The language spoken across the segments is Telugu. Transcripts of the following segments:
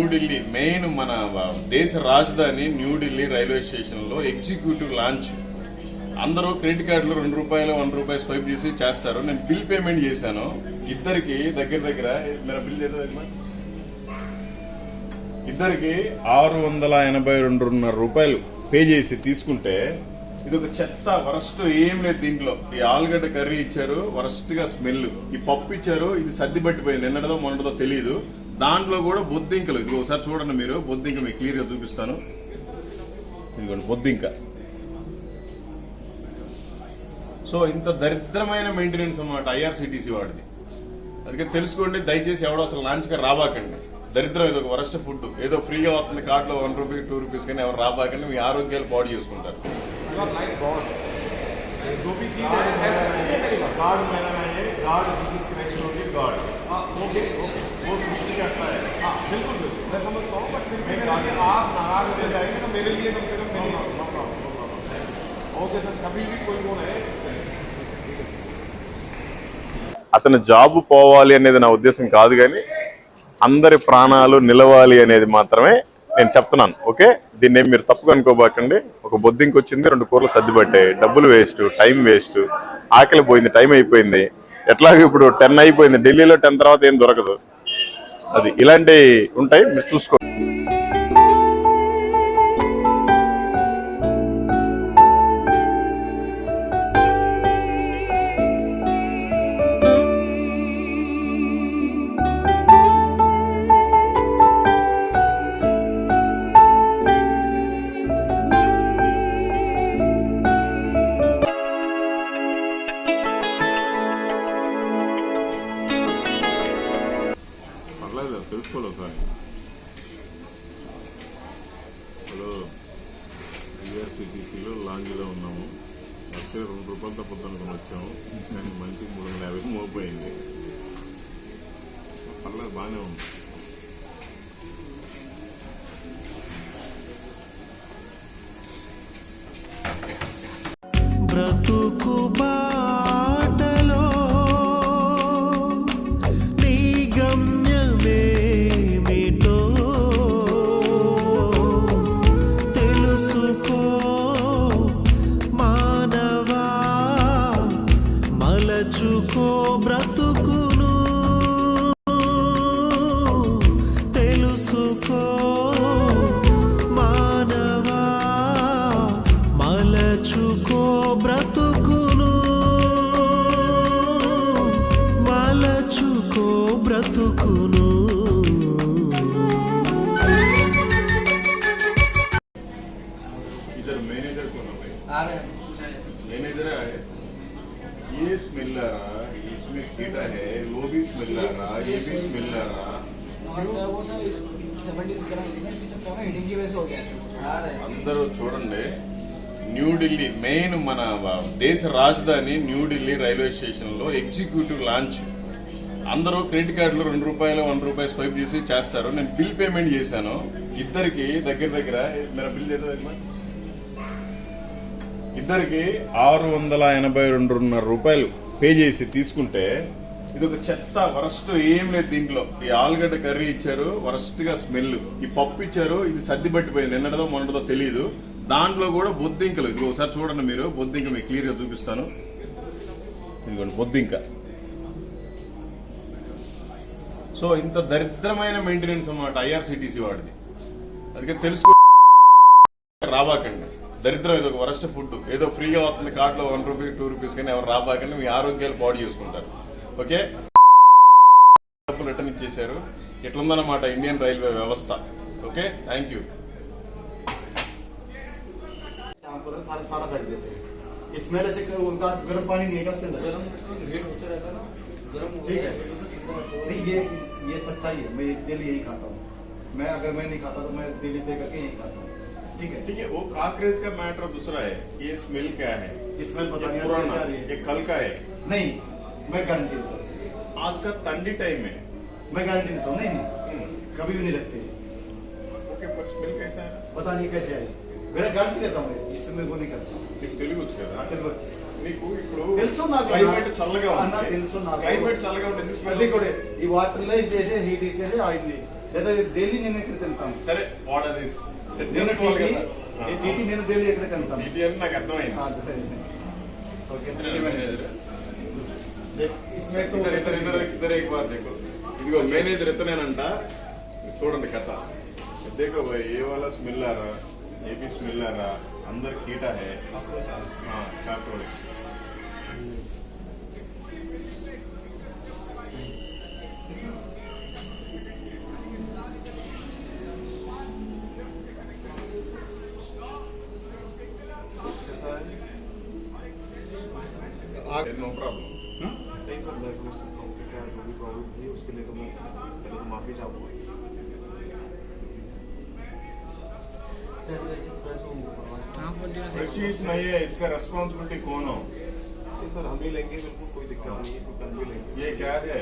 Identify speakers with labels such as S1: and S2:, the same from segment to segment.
S1: న్యూఢిల్లీ మెయిన్ మన దేశ రాజధాని న్యూఢిల్లీ రైల్వే స్టేషన్లో ఎగ్జిక్యూటివ్ లాంచ్. అందరూ క్రెడిట్ కార్డులు రెండు రూపాయలు వన్ రూపాయి స్వైప్ చేసి చేస్తారు. నేను బిల్ పేమెంట్ చేశాను. ఇద్దరికి దగ్గర దగ్గర మీరు బిల్ చేద్దాం ఇద్దరికి ఆరు వందల ఎనభై రెండున్నర రూపాయలు పే చేసి తీసుకుంటే ఇది ఒక చెత్త వరస్ట్ ఏం లేదు దీంట్లో. ఈ ఆలుగడ్డ కర్రీ ఇచ్చారు వరస్ట్గా స్మెల్. ఈ పప్పు ఇచ్చారు ఇది సర్ది పట్టిపోయింది. నిన్నటిదో మొన్నటిదో తెలియదు దాంట్లో కూడా బొద్దింకలు ఇది ఒకసారి చూడండి మీరు బొద్దింక మీకు క్లియర్గా చూపిస్తాను ఇదిగోండి బొద్దింక సో ఇంత దరిద్రమైన మెయింటెనెన్స్ అన్నమాట ఐఆర్సిటీసీ వాడిది అందుకే తెలుసుకోండి దయచేసి ఎవడో అసలు లాంచ్గా రాబాకండి దరిద్రం ఇది ఒక వరస్ట్ ఫుడ్ ఏదో ఫ్రీగా వస్తుంది కార్డులో వన్ రూపీ టూ రూపీస్ కానీ ఎవరు రాబాకండి మీ ఆరోగ్యాలు పాడు చేసుకుంటారు
S2: Your life gone. जो भी चीज है ऐसा नहीं करेगा गॉड मैंने है God this is connection of God हाँ ओके ओके वो सृष्टि करता है हाँ बिल्कुल बिल्कुल मैं समझता हूँ बट फिर भी मैं आप नाराज हो जाएंगे तो मेरे लिए कम से कम मेरी नो प्रॉब्लम ओके सर कभी भी कोई वो है
S3: అతని జాబ్ పోవాలి అనేది నా ఉద్దేశం కాదు కానీ అందరి ప్రాణాలు నిలవాలి అనేది మాత్రమే నేను చెప్తున్నాను ఓకే దీన్ని ఏం మీరు తప్పుగా అనుకోబాకండి ఒక బొద్దింకి వచ్చింది రెండు కూరలు సర్దిపట్టాయి డబ్బులు వేస్ట్ టైం వేస్ట్ ఆకలి పోయింది టైం అయిపోయింది ఎట్లాగో ఇప్పుడు టెన్ అయిపోయింది. ఢిల్లీలో టెన్ తర్వాత ఏం దొరకదు. అది ఇలాంటివి ఉంటాయి. మీరు
S1: చూసుకోండి.
S4: బ్రతుకు బాటలో నీ గమ్యమేమిటో తెలుసుకో. మానవా మలచుకో బ్రతుకును. తెలుసుకో.
S5: रहे हैं
S1: అందరూ చూడండి న్యూఢిల్లీ మెయిన్ మన దేశ రాజధాని న్యూఢిల్లీ రైల్వే స్టేషన్ లో ఎగ్జిక్యూటివ్ లాంచ్ అందరూ క్రెడిట్ కార్డులు రెండు రూపాయలు వన్ రూపాయి స్వైప్ చేసి చేస్తారు నేను బిల్ పేమెంట్ చేశాను ఇద్దరికి దగ్గర దగ్గర మీరు బిల్ చేద్దాం ఇద్దరికి ఆరు వందల ఎనభై రెండున్నర రూపాయలు పే చేసి తీసుకుంటే ఇది ఒక చెత్త వరస్ట్ ఏం లేదు దీంట్లో. ఈ ఆలుగడ్డ కర్రీ ఇచ్చారు వరస్ట్గా స్మెల్. ఈ పప్పు ఇచ్చారు ఇది సర్ది పట్టిపోయింది నిన్నటిదో మొన్నటిదో తెలియదు దాంట్లో కూడా బొద్దింకలు. ఇది ఒకసారి చూడండి మీరు. బొద్దింక మీకు క్లియర్గా చూపిస్తాను. ఇదిగోండి బొద్దింక. సో ఇంత దరిద్రమైన మెయింటెనెన్స్ అన్నమాట ఐఆర్సిటీసీ వాడిది. అందుకే తెలుసుకో రాబాకండి. దరిద్రం ఇది ఒక వరస్ట్ ఫుడ్ ఏదో ఫ్రీగా వస్తుంది కార్డులో వన్ రూపీ టూ రూపీస్ కానీ ఎవరు రాబాకండి. మీ ఆరోగ్యాలు పాడు చేసుకుంటారు. ఓకే డబ్బులు రిటర్న్ ఇచ్చేశారు ఇట్లుందన్నమాట ఇండియన్ రైల్వే వ్యవస్థ ఓకే థ్యాంక్ యూ
S6: शाम को सारा सारा कर देते हैं इसमें से उनका गर्म पानी नहीं है उसके अंदर
S5: हीट होते रहता है ना गर्म हो
S6: ठीक
S5: गया
S6: है नहीं ये ये सच्चाई है मैं डेली यही खाता हूँ मैं अगर मैं नहीं खाता तो मैं डेली पे करके यही खाता हूँ ठीक है
S1: ठीक है वो काकरेज का मैटर दूसरा है ये स्मेल क्या है
S6: इसमें पता
S1: ये
S6: नहीं ऐसे
S1: पुराना
S6: ऐसे आ रही है
S1: ये कल का है
S6: नहीं मैं गारंटी देता हूँ
S1: आज का ठंडी टाइम है
S6: मैं गारंटी देता हूँ नहीं नहीं
S1: हम्म,
S6: कभी भी नहीं रखते
S1: ओके पर स्मेल कैसा है
S6: पता नहीं कैसे आई मेरा गारंटी देता हूँ इसकी, इसमें वो नहीं करता
S1: నీకు తెలుగు వచ్చు కదా
S6: हाँ, తెలుగు వచ్చి.
S1: నీకు ఇప్పుడు
S6: తెలుసు నాకు
S1: క్లైమేట్ చల్లగా
S6: అన్న,
S1: ఉంది
S6: తెలుసు నాకు
S1: క్లైమేట్ చల్లగా ఉంటుంది ఎందుకు smell
S6: అది కూడా ఈ వాటర్ లో చేసే హీట్ ఇచ్చేసి అయింది లేదా డైలీ నేను ఎక్కడికి వెళ్తాను
S1: సరే వాడది సెట్
S6: నేను
S1: చేసుకోవాలి
S6: టీటీ
S1: కదా
S6: ఈ టీటీ నేను డైలీ ఎక్కడికి వెళ్తాను
S1: టీటీ అని నాకు అర్థమైంది
S6: हाँ, बताइए। ओके
S1: ఇద్దరు చెప్పు ఇదిగో మేనేజర్ ఎత్తనేనంట. చూడండి కథ. ఎద్దేకో భయ్ ఏ వాళ్ళ స్మెల్ ఆరా? ఏపీ స్మెల్ ఆరా? అందరు కీటా హే. కాకోడ్
S7: No problem. मैं समझ सकता हूँ कि क्या जो भी प्रॉब्लम थी उसके लिए तो मैं पहले तो माफ़ी चाहूँगा।
S1: चीज़ नहीं है इसका रेस्पॉन्सिबिलिटी कौन हो?
S7: सर हम ही लेंगे बिल्कुल कोई दिक्कत नहीं है हम भी लेंगे।
S1: ये क्या है?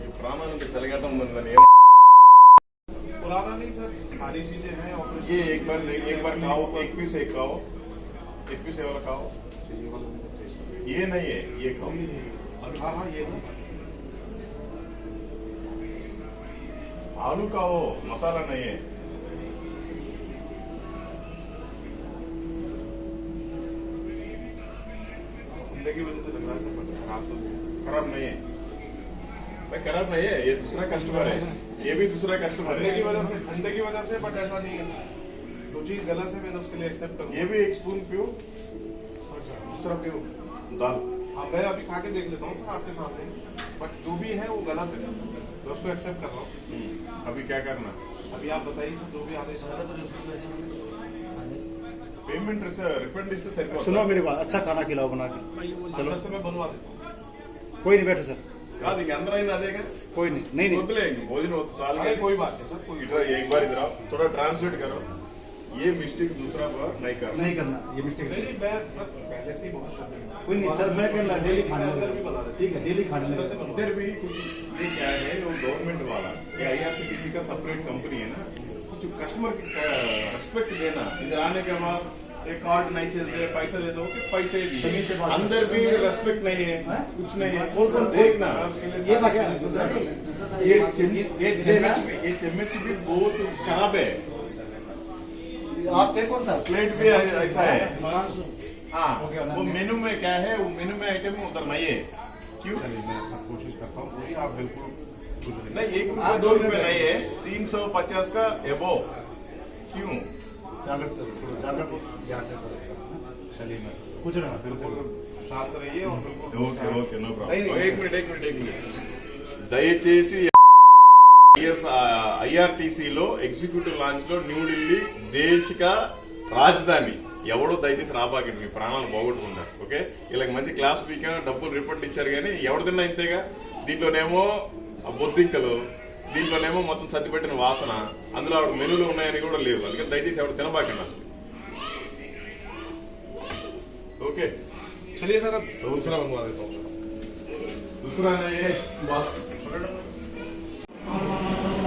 S1: ये तो गया तो चलेगाटम बंद बनी।
S7: पुराना नहीं सर सारी चीज़ें हैं ऑपरेशन
S1: ये एक बार नहीं एक बार खाओ एक पीस एक खाओ एक पीस वाला खाओ।
S7: ये
S1: नहीं है ये खाओ।
S7: है। हाँ हाँ ये
S1: आलू खाओ मसाला नहीं है
S7: की वजह से लग रहा है खराब तो नहीं है।
S1: खराब नहीं है भाई खराब नहीं है ये दूसरा कस्टमर है ये भी दूसरा कस्टमर
S7: ठंडे की वजह से ठंडे की वजह से बट ऐसा नहीं है जो चीज़ गलत है मैंने उसके लिए एक्सेप्ट करूँ
S1: ये भी एक स्पून पियो दूसरा पियो दाल
S7: हाँ हाँ, मैं अभी खा के देख लेता हूँ सर आपके सामने बट जो भी है वो गलत है। मैं उसको एक्सेप्ट कर रहा हूँ।
S1: हम्म, अभी क्या करना
S7: अभी आप बताइए जो भी आदेश
S1: पेमेंट रिफंड
S6: सुनो मेरी बात अच्छा खाना खिलाओ बना के। चलो।
S7: सर मैं बनवा देता हूँ।
S6: कोई नहीं बैठो सर।
S1: कहा देंगे? अंदर ही ना देगा
S6: कोई नहीं नहीं नहीं।
S1: भोजन
S7: चाल
S1: तो
S7: कोई बात नहीं सर कोई
S1: एक बार इधर आओ थोड़ा ट्रांसलेट करो। ये मिस्टेक दूसरा बार नहीं करना।
S6: नहीं करना ये मिस्टेक
S7: नहीं नहीं। मैं सर पहले से ही बहुत शौकीन
S6: कोई नहीं सर मैं करना डेली खाने
S7: अंदर भी बना
S6: ठीक है डेली खाने
S7: अंदर से
S6: लगा
S1: इधर भी कुछ ये क्या है वो गवर्नमेंट वाला ये आईआरसीटीसी का सेपरेट कंपनी है ना कुछ कस्टमर की रेस्पेक्ट देना। इधर आने के बाद एक कार्ड नहीं चलते पैसा दे दो कि पैसे
S6: बात
S1: अंदर भी। रेस्पेक्ट नहीं है कुछ नहीं है।
S6: कौन- कौन-
S1: देखना
S6: ये था क्या दूसरा
S1: ये चम्मच ये चम्मच ये चम्मच भी बहुत खराब है।
S6: आप देखो ना
S1: प्लेट भी ऐसा है। हाँ वो मेनू में क्या है वो मेनू में आइटम में उतरना है क्यों
S7: मैं सब कोशिश करता हूँ वही आप बिल्कुल नहीं।
S1: एक रुपया दो रुपये नहीं है तीन सौ पचास का एबो। क्यों?
S7: चलिए मैं
S6: कुछ ना
S7: बिल्कुल। शांत रहिए और बिल्कुल
S1: ओके
S6: ओके
S1: नो
S6: प्रॉब्लम।
S1: एक मिनट एक मिनट एक मिनट। दयचे ఐఆర్టీసీలో ఎగ్జిక్యూటివ్ లాంచ్ లో న్యూఢిల్లీ దేశిక రాజధాని ఎవడో దయచేసి రాబాకండి మీ ప్రాణాలు పోగొట్టుకుంటారు ఓకే వీళ్ళకి మంచి క్లాస్ పీకా డబ్బులు రిపోర్ట్ ఇచ్చారు కానీ ఎవరు తిన్నా ఇంతేగా దీంట్లోనేమో ఆ బొద్దింకలు దీంట్లోనేమో మొత్తం సర్దిపెట్టిన వాసన అందులో ఆవిడ మెనూలు ఉన్నాయని కూడా లేవు అందుకని దయచేసి ఎవరు తినబాకండి అసలు ఓకే
S7: चलिए सर अब दूसरा बनवा देता हूँ
S1: दूसरा नहीं है बस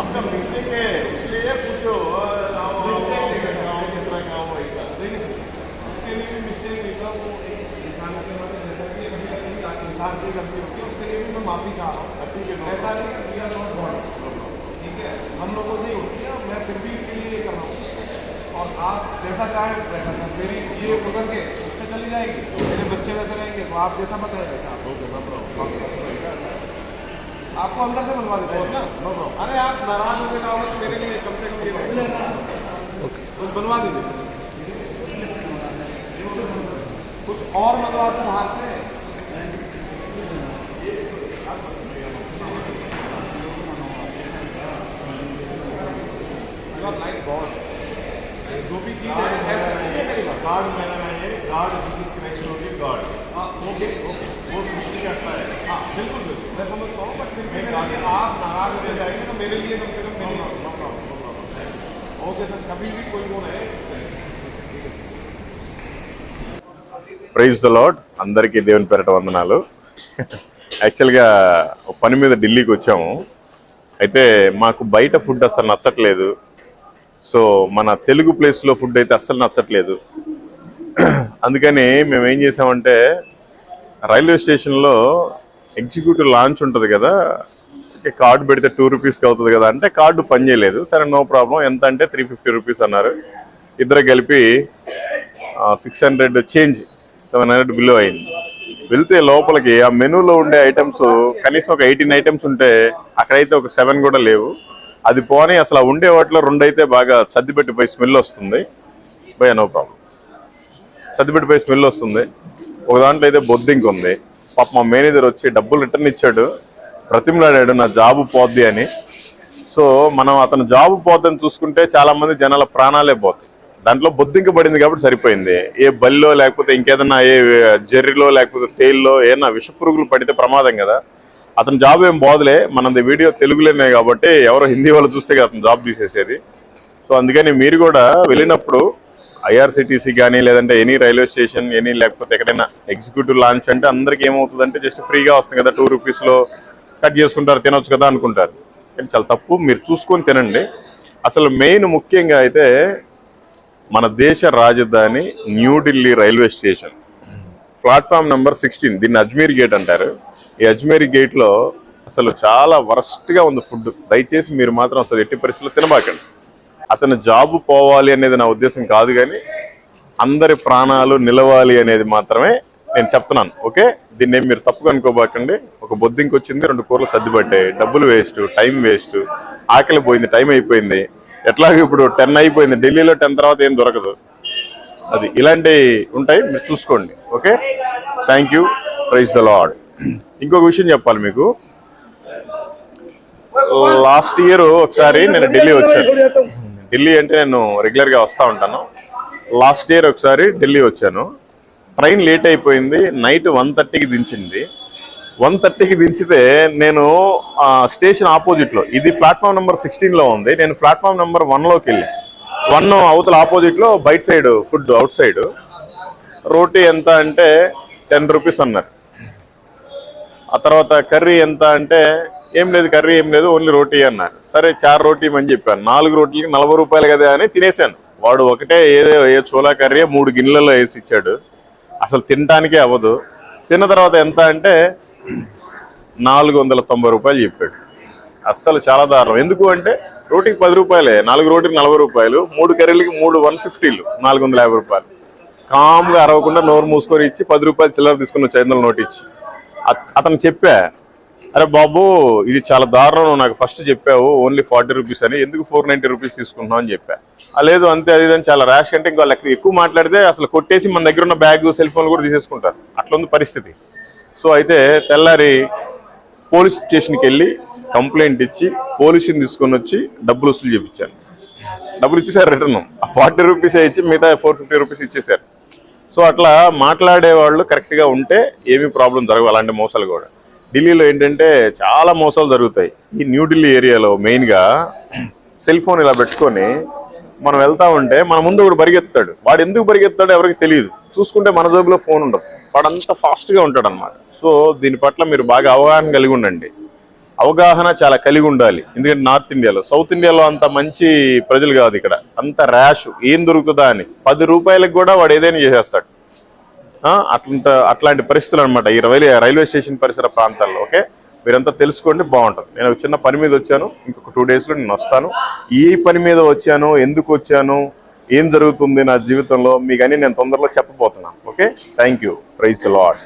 S1: आपका मिस्टेक है इसलिए पूछो
S7: उसके लिए भी मिस्टेक निकला वो इंसान के मतलब जैसा कि कभी कभी इंसान से गलती होती है उसके लिए भी मैं माफ़ी चाह रहा हूँ।
S1: है
S7: ऐसा नहीं ठीक है हम लोगों से होती है मैं फिर भी इसके लिए ये कर रहा हूँ। और आप जैसा चाहें वैसा सर मेरी ये उतर के चली जाएगी। मेरे बच्चे वैसे रहेंगे तो आप जैसा बताए वैसा। आप आपको अंदर से बनवा देते हैं ना? नो प्रॉब्लम अरे आप नाराज़ हो गए तो तो मेरे लिए कम से कम ये रहेगा बस बनवा दीजिए। कुछ और मंगवा दो बाहर से? मैं समझता हूँ बट फिर भी मैं कि आप नाराज हो जाएंगे तो मेरे लिए कम से कम मेरी नो प्रॉब्लम ओके सर कभी भी कोई वो रहे
S1: ప్రైజ్ ద లాడ్ అందరికీ దేవుని పేరట వందనాలు యాక్చువల్గా ఒక పని మీద ఢిల్లీకి వచ్చాము అయితే మాకు బయట ఫుడ్ అసలు నచ్చట్లేదు సో మన తెలుగు ప్లేస్లో ఫుడ్ అయితే అస్సలు నచ్చట్లేదు అందుకని మేము ఏం చేసామంటే రైల్వే స్టేషన్లో ఎగ్జిక్యూటివ్ లాంచ్ ఉంటుంది కదా. ఓకే, కార్డు పెడితే టూ రూపీస్కి అవుతుంది కదా అంటే కార్డు పనిచేయలేదు సరే నో ప్రాబ్లం ఎంత అంటే త్రీ ఫిఫ్టీ రూపీస్ అన్నారు. ఇద్దరు కలిపి six hundred change seven hundred below అయింది. వెళ్తే లోపలికి ఆ మెనూలో ఉండే ఐటమ్స్ కనీసం ఒక ఎయిటీన్ ఐటమ్స్ ఉంటే అక్కడైతే ఒక సెవెన్ కూడా లేవు. అది పోనీ అసలు ఉండే వాటిలో రెండు అయితే బాగా సర్దిపెట్టిపోయి స్మెల్ వస్తుంది. బై నో ప్రాబ్లం సర్దిపెట్టిపోయి స్మెల్ వస్తుంది. ఒక దాంట్లో అయితే బొద్దింక ఉంది పాప మా మేనేజర్ వచ్చి డబ్బులు రిటర్న్ ఇచ్చాడు. ప్రతిమలాడాడు నా జాబు పోద్ది అని. సో మనం అతను జాబ్ పోద్దని చూసుకుంటే చాలా మంది జనాల ప్రాణాలే పోతాయి. దాంట్లో బొద్దింక పడింది కాబట్టి సరిపోయింది. ఏ బల్లిలో లేకపోతే ఇంకేదన్నా ఏ జర్రిలో లేకపోతే తేల్లో ఏదన్నా విష పురుగులు పడితే ప్రమాదం కదా. అతని జాబ్ ఏం పోదులే. మనది వీడియో తెలుగులోనే కాబట్టి ఎవరో హిందీ వాళ్ళు చూస్తే కదా అతను జాబ్ తీసేసేది. సో అందుకని మీరు కూడా వెళ్ళినప్పుడు ఐఆర్సిటీసీ కానీ లేదంటే ఎనీ రైల్వే స్టేషన్ ఎనీ లేకపోతే ఎక్కడైనా ఎగ్జిక్యూటివ్ లాంచ్ అంటే అందరికీ ఏమవుతుందంటే జస్ట్ ఫ్రీగా వస్తుంది కదా టూ రూపీస్లో కట్ చేసుకుంటారు తినొచ్చు కదా అనుకుంటారు. కానీ చాలా తప్పు మీరు చూసుకొని తినండి. అసలు మెయిన్ ముఖ్యంగా అయితే మన దేశ రాజధాని New Delhi railway station. Platform number sixteen దీన్ని అజ్మీర్ గేట్ అంటారు. ఈ అజ్మీర్ గేట్లో అసలు చాలా వరస్ట్గా ఉంది ఫుడ్. దయచేసి మీరు మాత్రం అసలు ఎట్టి పరిస్థితుల్లో తినబాకండి. అతను జాబ్ పోవాలి అనేది నా ఉద్దేశం కాదు కానీ అందరి ప్రాణాలు నిలవాలి అనేది మాత్రమే నేను చెప్తున్నాను ఓకే? దీన్ని మీరు తప్పుగా అనుకోబాకండి. ఒక బొద్దింకి వచ్చింది రెండు కూరలు సర్దిపడ్డాయి. డబ్బులు వేస్ట్ టైం వేస్ట్. ఆకలి పోయింది టైం అయిపోయింది. ఎట్లాగో ఇప్పుడు టెన్ అయిపోయింది. ఢిల్లీలో టెన్ తర్వాత ఏం దొరకదు. అది ఇలాంటివి ఉంటాయి మీరు చూసుకోండి okay? Thank you praise the lord ఇంకొక విషయం చెప్పాలి మీకు. లాస్ట్ ఇయర్ ఒకసారి నేను ఢిల్లీ వచ్చాను. ఢిల్లీ అంటే నేను రెగ్యులర్గా వస్తూ ఉంటాను. లాస్ట్ ఇయర్ ఒకసారి ఢిల్లీ వచ్చాను. ట్రైన్ లేట్ అయిపోయింది. నైట్ వన్ థర్టీకి దించింది. వన్ థర్టీకి దించితే నేను ఆ, స్టేషన్ ఆపోజిట్లో ఇది ప్లాట్ఫామ్ నెంబర్ సిక్స్టీన్లో ఉంది. నేను ప్లాట్ఫామ్ నెంబర్ వన్లోకి వెళ్ళి. వన్ అవతల ఆపోజిట్లో బయట సైడ్ ఫుడ్ అవుట్ సైడ్. రోటీ ఎంత అంటే టెన్ రూపీస్ అన్నారు. ఆ తర్వాత కర్రీ ఎంత అంటే ఏం లేదు కర్రీ ఏం లేదు ఓన్లీ రోటీ అన్నా. సరే చార్ రోటీ అని చెప్పాను. నాలుగు రోటీలకి నలభై రూపాయలు కదా అని తినేసాను వాడు ఒకటే ఏదో ఏ చోలా కర్రీ మూడు గిన్నెలలో వేసి ఇచ్చాడు. అసలు తినటానికే అవ్వదు. తిన్న తర్వాత ఎంత అంటే నాలుగు వందల తొంభై రూపాయలు చెప్పాడు. అస్సలు చాలా దారుణం. ఎందుకు అంటే రోటీకి పది రూపాయలే నాలుగు రోటీకి నలభై రూపాయలు మూడు కర్రీలకి మూడు వన్ ఫిఫ్టీలు నాలుగు వందల యాభై రూపాయలు. కామ్గా అరవకుండా నోరు మూసుకొని ఇచ్చి పది రూపాయలు చిల్లర తీసుకుని వచ్చి నోట్ ఇచ్చి. అత- అతను చెప్పా అరే బాబు ఇది చాలా దారుణం. నాకు ఫస్ట్ చెప్పావు ఓన్లీ ఫార్టీ రూపీస్ అని. ఎందుకు ఫోర్ నైంటీ రూపీస్ తీసుకుంటున్నావు అని చెప్పా. లేదు అంతే అది అని చాలా ర్యాష్ కంటే ఇంకా వాళ్ళకి ఎక్కువ మాట్లాడితే అసలు కొట్టేసి మన దగ్గర ఉన్న బ్యాగ్ సెల్ ఫోన్ కూడా తీసేసుకుంటారు. అట్లా ఉంది పరిస్థితి. సో అయితే తెల్లారి పోలీస్ స్టేషన్కి వెళ్ళి కంప్లైంట్ ఇచ్చి పోలీసుని తీసుకొని వచ్చి డబ్బులు వసూలు చేయించాను డబ్బులు ఇచ్చేసారు రిటర్న్. ఆ ఫార్టీ రూపీసే ఇచ్చి మిగతా ఫోర్ ఫిఫ్టీ రూపీస్ ఇచ్చేసారు సో అట్లా మాట్లాడే వాళ్ళు కరెక్ట్గా ఉంటే ఏమీ ప్రాబ్లం జరగవు అలాంటి మోసాలు కూడా. ఢిల్లీలో ఏంటంటే చాలా మోసాలు జరుగుతాయి. ఈ న్యూఢిల్లీ ఏరియాలో మెయిన్గా సెల్ ఫోన్ ఇలా పెట్టుకొని మనం వెళ్తా ఉంటే మన ముందు ఒకడు పరిగెత్తాడు వాడు ఎందుకు పరిగెత్తాడో ఎవరికి తెలియదు. చూసుకుంటే మన జోబులో ఫోన్ ఉండదు. వాడు అంత ఫాస్ట్గా ఉంటాడు అనమాట సో దీని పట్ల మీరు బాగా అవగాహన కలిగి ఉండండి. అవగాహన చాలా కలిగి ఉండాలి. ఎందుకంటే నార్త్ ఇండియాలో సౌత్ ఇండియాలో అంత మంచి ప్రజలు కాదు ఇక్కడ. అంత ర్యాష్ ఏం దొరుకుతుందా అని. పది రూపాయలకు కూడా వాడు ఏదైనా చేసేస్తాడు. అట్లంట అట్లాంటి పరిస్థితులు అనమాట ఈ రైల్వే రైల్వే స్టేషన్ పరిసర ప్రాంతాల్లో ఓకే? మీరంతా తెలుసుకోండి బాగుంటుంది. నేను ఒక చిన్న పని మీద వచ్చాను. ఇంకొక టూ డేస్లో నేను వస్తాను. ఏ పని మీద వచ్చాను? ఎందుకు వచ్చాను? ఏం జరుగుతుంది నా జీవితంలో? మీకు అని నేను తొందరలో చెప్పబోతున్నాను okay? Thank you. Praise lord